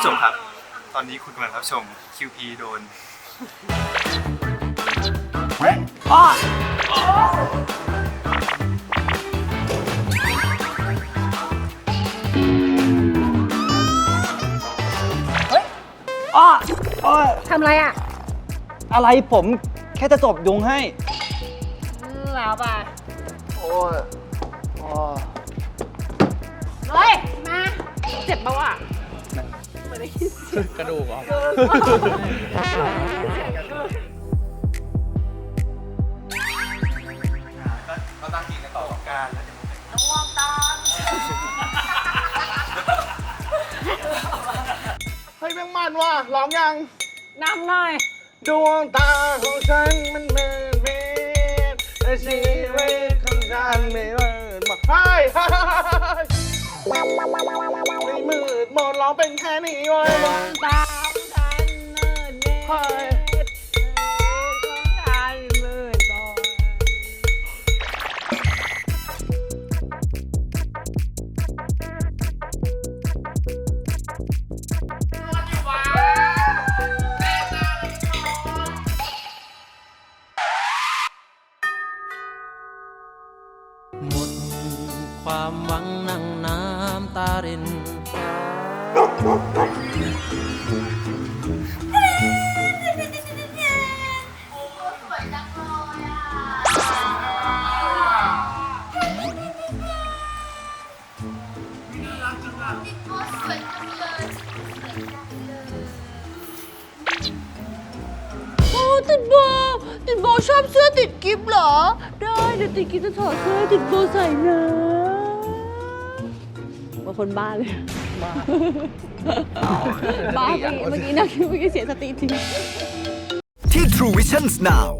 ผู้ชมครับ ตอนนี้คุณกำลังรับชม QP โดนอ้ออ้อทำอะไรอะอะไรผมแค่จะจบยุงให้แล้วป่ะโอ้ยโอ้ยเฮ้ย มา เจ็บปะวะ กระดูกเหรอก็ตั้งกินกันต่อสงการแล้วเดี๋ยวเฮ้ยแม่งมันว่ะร้องยังนำหน่อย ดวงตาของฉันมันมืดมิดแต่ชีวิต เป็นแค่นี้เว้ยตามฉันเนินเนเฮ้ยของฉันมืดบอดหมดความหวังนั่งน้ำตาริน โอ้ติดโบติดโบชอบเสื้อติดกิฟเหรอ ได้เดี๋ยวติดกิฟจะถอดเสื้อให้ติดโบใส่นะว่าคนบ้าเลย บ้าบ้าเมื่อกี้เมื่อกี้นะเมื่อกี้เสียสติทีที่ True Visions Now